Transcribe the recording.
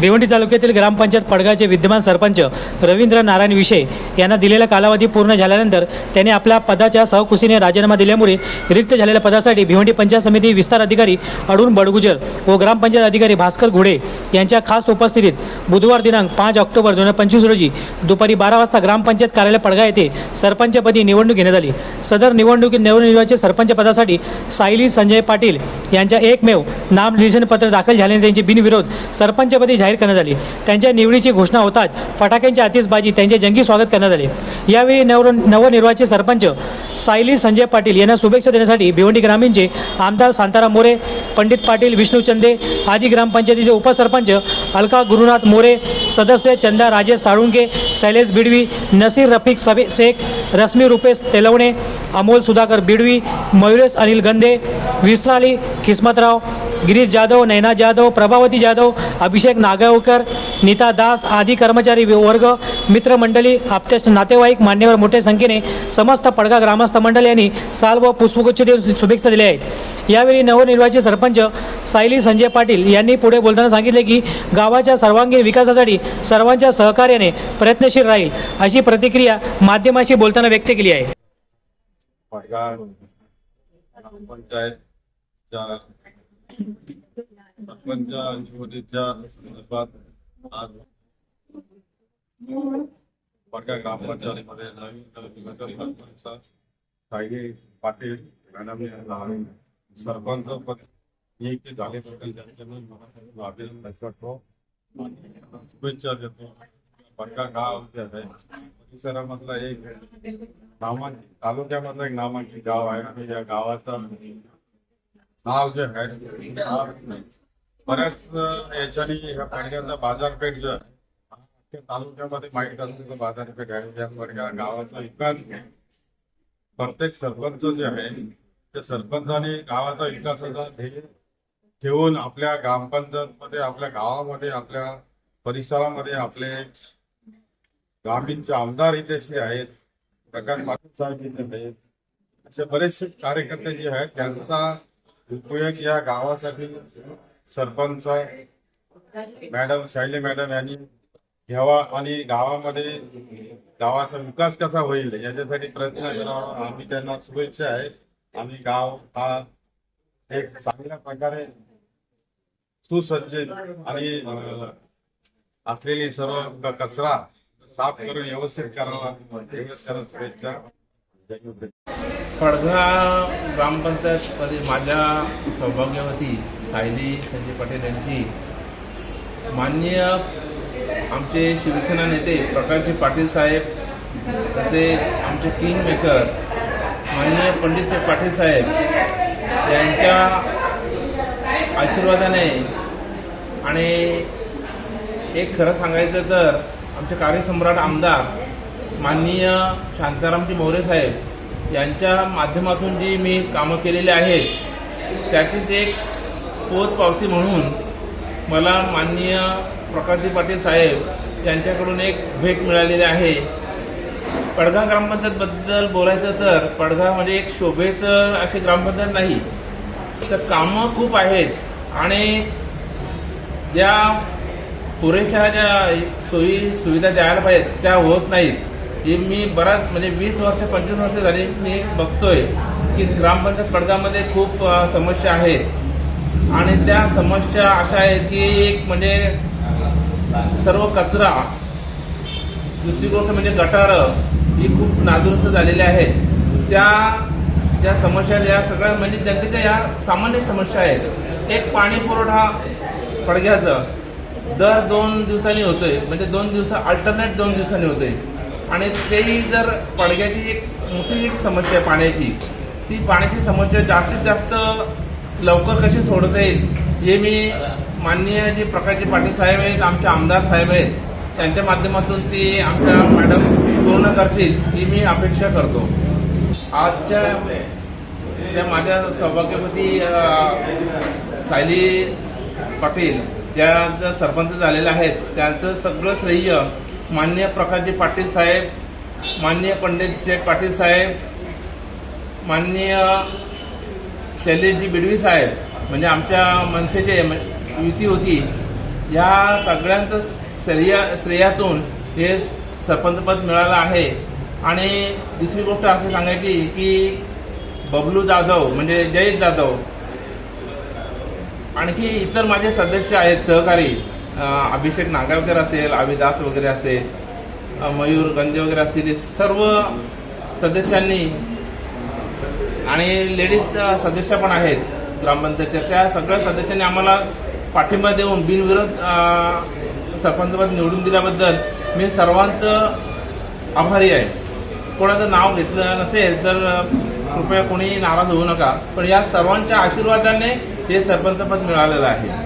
भिवंडी तालुक्यातील ग्रामपंचायत पडगाचे विद्यमान सरपंच रवींद्र नारायण विषय यांना दिलेला कालावधी पूर्ण झाल्यानंतर त्यांनी आपल्या पदाच्या सहकुशीने राजीनामा दिल्यामुळे रिक्त झालेल्या पदासाठी भिवंडी पंचायत समिती विस्तार अधिकारी अरुण बडगुजर व ग्रामपंचायत अधिकारी भास्कर घुडे यांच्या खास उपस्थितीत बुधवार दिनांक पाच ऑक्टोबर दोन हजार पंचवीस रोजी दुपारी बारा वाजता ग्रामपंचायत कार्यालय पडगा येथे सरपंचपदी निवडणूक घेण्यात आली. सदर निवडणुकीत नवनिर्वाचित सरपंच पदासाठी सायली संजय पाटील यांच्या एकमेव नामनिर्देशन पत्र दाखल झाल्याने त्यांची बिनविरोध सरपंचपदी जाहीर करण्यात आली. त्यांच्या निवडीची घोषणा होताच फटाक्यांची आतिषबाजी त्यांचे जंगी स्वागत करण्यात आले. यावेळी नव नवनिर्वाचित सरपंच सायली संजय पाटील यांना शुभेच्छा देण्यासाठी भिवंडी ग्रामीणचे आमदार शांताराम मोरे पंडित पाटील विष्णू चंदे आदी ग्रामपंचायतीचे उपसरपंच अलका गुरुनाथ मोरे सदस्य चंदा राजेश साळुंके शैलेश बिडवी नसीर रफिक सबे शेख रश्मी रुपेश तेलवणे अमोल सुधाकर बिडवी मयुरेश अनिल गंदे विसराली खिस्मतराव गिरीश जाधव नैना जाधव प्रभावती जाधव अभिषेक नागावकर नीता दास आदी कर्मचारी वर्ग मित्रमंडळी आपत्या नातेवाईक मान्यवर मोठ्या संख्येने समस्त पडगा ग्रामस्थ मंडळ यांनी साल व पुष्पगुच्छ देऊन शुभेच्छा दिल्या आहेत. यावेळी नवनिर्वाचित सरपंच सायली संजय पाटील यांनी पुढे बोलताना सांगितले की गावाच्या सर्वांगीण विकासासाठी सर्वांच्या सहकार्याने प्रयत्नशील राहील अशी प्रतिक्रिया माध्यमाशी बोलताना व्यक्त केली आहे. ग्रामपंचायतच्या सरपंच निवडीच्या संदर्भात आज पडगाव ग्रामपंचायतीमध्ये नवीन नगर सरपंच सायली पाटील मॅडम यांना सरपंच पद। नियुक्ती झाल्याबद्दल त्यांच्याकडून अभिनंदन करतो आणि शुभेच्छा देतो पडगाव गाव जे आहे परिसरामधला एक नामांकित। तालुक्यामधलं एक नामांकित? गाव आहे आणि या गावाचं नाव जे आहे बऱ्याच याच्याने ह्या पाडग्याचा बाजारपेठ जो आहे तालुक्यामध्ये माहीत असलेलं बाजारपेठ आहे. या पडग्या गावाचा विकास प्रत्येक सरपंच जे आहे त्या सरपंचाने गावाचा विकासाचा ध्येय ठेवून आपल्या ग्रामपंचायतमध्ये आपल्या गावामध्ये आपल्या परिसरामध्ये आपले ग्रामीणचे आमदार इथे आहेत प्रकाश पाटील साहेब इथे आहेत. असे बरेचसे कार्यकर्ते जे आहेत त्यांचा उपयोग या गावासाठी सरपंच मॅडम शैली मॅडम यांनी घ्यावा आणि गावामध्ये गावाचा विकास कसा होईल याच्यासाठी प्रयत्न करावा. आम्ही त्यांना शुभेच्छा आहे. आणि गाव हा एक चांगल्या प्रकारे सुसज्जित आणि असलेली सर्व कचरा साफ करून व्यवस्थित करावा. त्याला शुभेच्छा. पडघा ग्रामपंचायतमध्ये माझ्या सौभाग्यवती सायली संजय पाटील यांची माननीय आमचे शिवसेना नेते प्रकाशजी पाटील साहेब तसेच आमचे किंग मेकर माननीय पंडितसाहेब पाटील साहेब यांच्या आशीर्वादाने आणि एक खरं सांगायचं तर आमचे कार्यसम्राट आमदार माननीय शांतारामजी मोरे साहेब यांच्या माध्यमातून जी मी कामं केलेली आहेत त्याचीच एक पोचपावती म्हणून मला माननीय प्रकाशजी पाटील साहेब यांच्याकडून एक भेट मिळालेली आहे. पडघा ग्रामपंचायतबद्दल बोलायचं तर पडघा म्हणजे एक शोभेचं अशी ग्रामपंचायत नाही तर कामं खूप आहेत आणि ज्या पुरेशा ज्या सोयी सुविधा द्यायला पाहिजेत त्या होत नाहीत. हे मी बराच म्हणजे वीस वर्ष पंचवीस वर्ष झाली मी बघतोय की ग्रामपंचायत पडगामध्ये खूप समस्या आहेत आणि त्या समस्या अशा आहेत की एक म्हणजे सर्व कचरा दुसरी गोष्ट म्हणजे गटारं ही खूप नादुरुस्त झालेली आहेत. त्या ज्या समस्या या सगळ्या म्हणजे जनतेच्या या सामान्य समस्या आहेत. एक पाणी पुरवठा पडग्याचं दर दोन दिवसांनी होतोय. म्हणजे दोन दिवसा अल्टरनेट दोन दिवसांनी होतोय. आणि तेही जर पडग्याची एक मोठी एक समस्या आहे पाण्याची ती पाण्याची समस्या जास्तीत जास्त लवकर कशी सोडवता येईल हे मी माननीय जे प्रकाशजी पाटील साहेब आहेत आमचे आमदार साहेब आहेत त्यांच्या माध्यमातून ती आमच्या मॅडम पूर्ण करतील ही मी अपेक्षा करतो. आजच्या त्या माझ्या सौभाग्यपती सायली पाटील त्या ज्या सरपंच झालेल्या आहेत त्यांचं सगळं श्रेय माननीय प्रकाशजी पाटील साहेब माननीय पंडित शेख पाटील साहेब माननीय शैलेशजी बिडवी साहेब म्हणजे आमच्या मनसेचे युती होती या सगळ्यांचं श्रेय श्रेयातून हे सरपंचपद मिळालं आहे. आणि दुसरी गोष्ट अशी सांगायची की बबलू जाधव म्हणजे जयेश जाधव आणखी इतर माझे सदस्य आहेत सहकारी अभिषेक नागावकर असेल अभिदास वगैरे असेल मयूर गंजे वगैरे असतील सर्व सदस्यांनी आणि लेडीज सदस्य पण आहेत ग्रामपंचायतच्या. त्या सगळ्या सदस्यांनी आम्हाला पाठिंबा देऊन बिनविरोध सरपंचपद निवडून दिल्याबद्दल मी सर्वांचं आभारी आहे. कोणाचं नाव घेतलं नसेल तर कृपया कोणी नाराज होऊ नका. पण या सर्वांच्या आशीर्वादाने हे सरपंचपद मिळालेलं आहे.